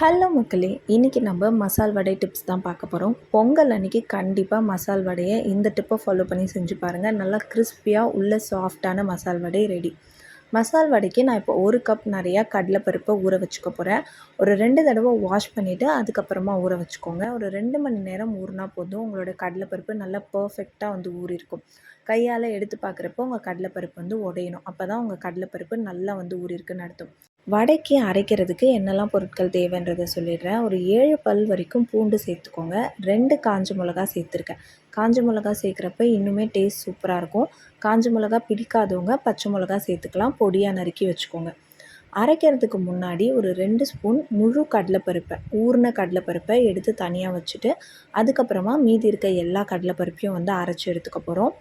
Hello மக்களே இன்றைக்கி நம்ம மசால் வடை டிப்ஸ் தான் பார்க்க போகிறோம் பொங்கல் அன்றைக்கி கண்டிப்பாக மசால் வடையை இந்த டிப்பை ஃபாலோ பண்ணி செஞ்சு பாருங்கள் நல்லா கிறிஸ்பியாக உள்ள சாஃப்டான மசால் வடை ரெடி மசால் வடைக்கு நான் இப்போ ஒரு கப் நிறையா கடலைப்பருப்பை ஊற வச்சுக்க போகிறேன் ஒரு ரெண்டு தடவை வாஷ் பண்ணிவிட்டு அதுக்கப்புறமா ஊற வச்சுக்கோங்க. ஒரு ரெண்டு மணி நேரம் ஊறினா போதும் உங்களோட கடலைப்பருப்பு நல்லா பர்ஃபெக்டாக வந்து ஊறியிருக்கும் கையால் எடுத்து பார்க்குறப்போ உங்கள் கடலைப்பருப்பு வந்து உடையணும். அப்போ தான் உங்கள் கடலைப்பருப்பு நல்லா வந்து ஊறியிருக்குன்னு அர்த்தம். வடைக்கு அரைக்கிறதுக்கு என்னெல்லாம் பொருட்கள் தேவைன்றதை சொல்லிடுறேன். ஒரு ஏழு பல் வரைக்கும் பூண்டு சேர்த்துக்கோங்க. ரெண்டு காஞ்ச மிளகா சேர்த்துருக்கேன். காஞ்ச மிளகா சேர்க்குறப்ப இன்னுமே டேஸ்ட் சூப்பராக இருக்கும். காஞ்ச மிளகா பிடிக்காதவங்க பச்சை மிளகா சேர்த்துக்கலாம். பொடியாக நறுக்கி வச்சுக்கோங்க. அரைக்கிறதுக்கு முன்னாடி ஒரு ரெண்டு ஸ்பூன் முழு கடலைப்பருப்பை ஊறின கடலைப்பருப்பை எடுத்து தனியாக வச்சுட்டு அதுக்கப்புறமா மீதி இருக்க எல்லா கடலைப்பருப்பையும் வந்து அரைச்சி எடுத்துக்க போகிறோம்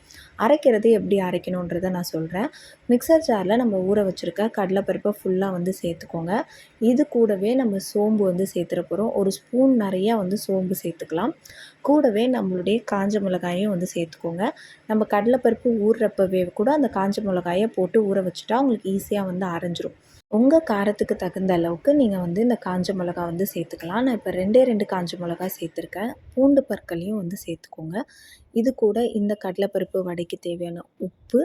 அரைக்கிறது எப்படி அரைக்கணுன்றதை நான் சொல்கிறேன் மிக்சர் ஜாரில் நம்ம ஊற வச்சுருக்க கடலைப்பருப்பை ஃபுல்லாக வந்து சேர்த்துக்கோங்க. இது கூடவே நம்ம சோம்பு வந்து சேர்த்துட போகிறோம் ஒரு ஸ்பூன் நிறையா வந்து சோம்பு சேர்த்துக்கலாம். கூடவே நம்மளுடைய காஞ்ச மிளகாயும் வந்து சேர்த்துக்கோங்க. நம்ம கடலைப்பருப்பு ஊறுறப்பவே கூட அந்த காஞ்ச மிளகாயை போட்டு ஊற வச்சுட்டா உங்களுக்கு ஈஸியாக வந்து அரைஞ்சிரும். உங்கள் காரத்துக்கு தகுந்த அளவுக்கு நீங்கள் வந்து இந்த காஞ்ச மிளகா வந்து சேர்த்துக்கலாம். நான் இப்போ ரெண்டே ரெண்டு காஞ்ச மிளகா சேர்த்துருக்கேன். பூண்டு பற்களையும் வந்து சேர்த்துக்கோங்க. இது கூட இந்த கடலைப்பருப்பு வடைக்கு தேவையான உப்பு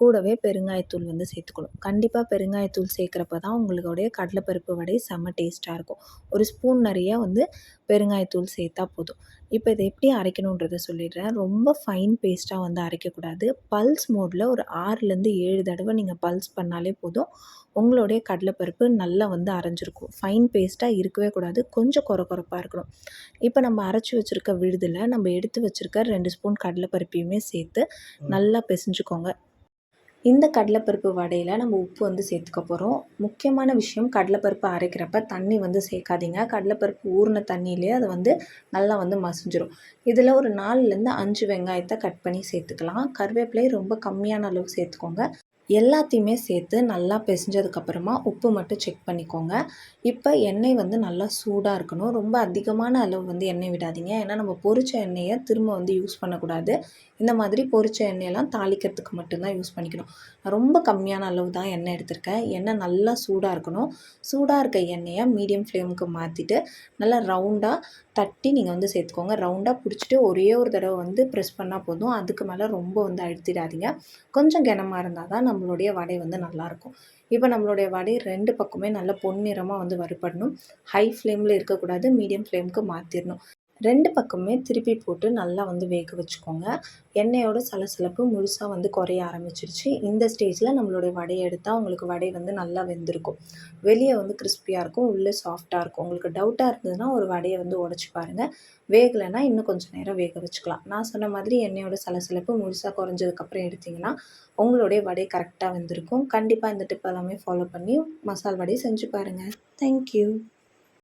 கூடவே பெருங்காயத்தூள் வந்து சேர்த்துக்கணும். கண்டிப்பாக பெருங்காயத்தூள் சேர்க்குறப்ப தான் உங்களுடைய கடலைப்பருப்பு வடை செம்ம டேஸ்ட்டாக இருக்கும். ஒரு ஸ்பூன் நிறையா வந்து பெருங்காயத்தூள் சேர்த்தா போதும். இப்போ இதை எப்படி அரைக்கணுன்றதை சொல்லிடுறேன். ரொம்ப ஃபைன் பேஸ்ட்டாக வந்து அரைக்கக்கூடாது. பல்ஸ் மோடில் ஒரு ஆறுலேருந்து ஏழு தடவை நீங்கள் பல்ஸ் பண்ணாலே போதும். உங்களுடைய கடலைப்பருப்பு நல்லா வந்து அரைஞ்சிருக்கும். ஃபைன் பேஸ்ட்டாக இருக்கவே கூடாது. கொஞ்சம் குறை குறைப்பாக இருக்கணும். இப்போ நம்ம அரைச்சி வச்சுருக்க விழுதில் நம்ம எடுத்து வச்சுருக்க ரெண்டு ஸ்பூன் கடலைப்பருப்பையுமே சேர்த்து நல்லா பிசைஞ்சுக்கோங்க. இந்த கடலைப்பருப்பு வடையில் நம்ம உப்பு வந்து சேர்த்துக்க போகிறோம் முக்கியமான விஷயம் கடலைப்பருப்பு அரைக்கிறப்ப தண்ணி வந்து சேர்க்காதீங்க. கடலைப்பருப்பு ஊறின தண்ணியிலே அது வந்து நல்லா வந்து மசிஞ்சிடும் இதில் ஒரு நாலுலேருந்து அஞ்சு வெங்காயத்தை கட் பண்ணி சேர்த்துக்கலாம். கருவேப்பிலையை ரொம்ப கம்மியான அளவு சேர்த்துக்கோங்க. எல்லாத்தையுமே சேர்த்து நல்லா பிசைஞ்சதுக்கப்புறமா உப்பு மட்டும் செக் பண்ணிக்கோங்க. இப்போ எண்ணெய் வந்து நல்லா சூடாக இருக்கணும். ரொம்ப அதிகமான அளவு வந்து எண்ணெய் விடாதீங்க. ஏன்னா நம்ம பொரிச்ச எண்ணெயை திரும்ப வந்து யூஸ் பண்ணக்கூடாது. இந்த மாதிரி பொரிச்ச எண்ணெயெல்லாம் தாளிக்கிறதுக்கு மட்டும்தான் யூஸ் பண்ணிக்கணும். ரொம்ப கம்மியான அளவு தான் எண்ணெய் எடுத்திருக்கேன். எண்ணெய் நல்லா சூடாக இருக்கணும். சூடாக இருக்க எண்ணெயை மீடியம் ஃப்ளேமுக்கு மாற்றிட்டு நல்லா ரவுண்டாக தட்டி நீங்கள் வந்து சேர்த்துக்கோங்க. ரவுண்டாக பிடிச்சிட்டு ஒரே ஒரு தடவை வந்து ப்ரெஸ் பண்ணால் போதும். அதுக்கு மேலே ரொம்ப வந்து அழுத்திடாதீங்க. கொஞ்சம் கனமாக இருந்தால் தான் நம்மளுடைய வடை வந்து நல்லாயிருக்கும். இப்போ நம்மளுடைய வடை ரெண்டு பக்கமே நல்லா பொன்னிறமாக வந்து வறுபடணும். ஹை ஃப்ளேமில் இருக்கக்கூடாது. மீடியம் ஃப்ளேமுக்கு மாற்றிடணும் ரெண்டு பக்கமே திருப்பி போட்டு நல்லா வந்து வேக வச்சுக்கோங்க. எண்ணெயோட சலசலப்பு முழுசாக வந்து குறைய ஆரம்பிச்சிருச்சு. இந்த ஸ்டேஜில் நம்மளுடைய வடையை எடுத்தால் உங்களுக்கு வடை வந்து நல்லா வெந்திருக்கும். வெளியே வந்து கிறிஸ்பியாக இருக்கும் உள்ளே சாஃப்டாக இருக்கும். உங்களுக்கு டவுட்டாக இருந்ததுன்னா ஒரு வடையை வந்து உடச்சி பாருங்கள் வேகலைன்னா இன்னும் கொஞ்சம் நேரம் வேக வச்சுக்கலாம். நான் சொன்ன மாதிரி எண்ணெயோட சலசலப்பு முழுசாக குறைஞ்சதுக்கப்புறம் எடுத்திங்கன்னா உங்களுடைய வடை கரெக்டாக வந்திருக்கும். கண்டிப்பாக இந்த டிப் எல்லாமே ஃபாலோ பண்ணி மசால் வடையை செஞ்சு பாருங்கள் தேங்க்யூ